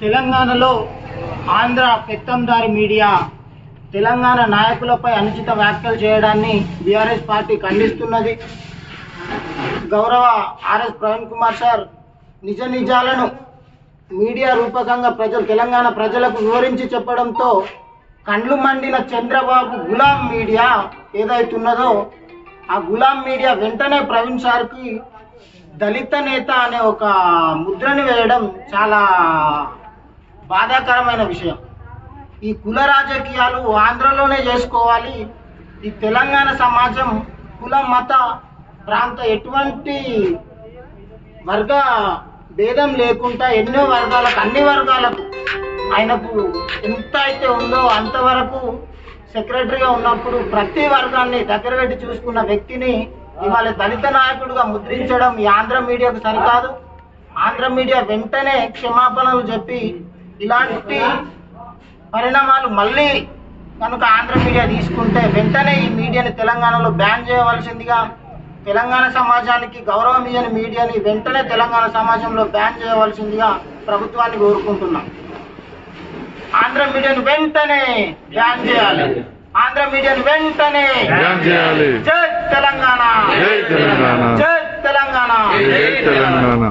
తెలంగాణలో ఆంధ్ర పెత్తందారి మీడియా తెలంగాణ నాయకులపై అనుచిత వ్యాఖ్యలు చేయడాన్ని బీఆర్ఎస్ పార్టీ ఖండిస్తున్నది. గౌరవ ఆర్ఎస్ ప్రవీణ్ కుమార్ సార్ నిజ నిజాలను మీడియా రూపకంగా ప్రజలు తెలంగాణ ప్రజలకు వివరించి చెప్పడంతో కండ్లు మండిన చంద్రబాబు గులాం మీడియా ఏదైతున్నదో ఆ గులాం మీడియా వెంటనే ప్రవీణ్ సార్కి దళిత నేత అనే ఒక ముద్రని వేయడం చాలా బాధాకరమైన విషయం. ఈ కుల రాజకీయాలు ఆంధ్రలోనే చేసుకోవాలి. ఈ తెలంగాణ సమాజం కుల మత ప్రాంత ఎటువంటి వర్గ భేదం లేకుండా ఎన్నో వర్గాలకు అన్ని వర్గాలకు ఆయనకు ఎంత అయితే ఉందో అంతవరకు సెక్రటరీగా ఉన్నప్పుడు ప్రతి వర్గాన్ని దగ్గర పెట్టి చూసుకున్న వ్యక్తిని ఇవాళ దళిత నాయకుడిగా ముద్రించడం ఈ ఆంధ్ర మీడియాకు సరికాదు. ఆంధ్ర మీడియా వెంటనే క్షమాపణలు చెప్పి ఇలాంటి పరిణామాలు మళ్ళీ కనుక ఆంధ్ర మీడియా తీసుకుంటే వెంటనే ఈ మీడియాని తెలంగాణలో బ్యాన్ చేయవలసిందిగా తెలంగాణ సమాజానికి గౌరవం ఇయ్యని మీడియాని వెంటనే తెలంగాణ సమాజంలో బ్యాన్ చేయవలసిందిగా ప్రభుత్వాన్ని కోరుకుంటున్నాం. ఆంధ్ర మీడియాను వెంటనే బ్యాన్ చేయాలి. ఆంధ్ర మీడియాను వెంటనే జై తెలంగాణ. తెలంగాణ. జై తెలంగాణ. జై తెలంగాణ.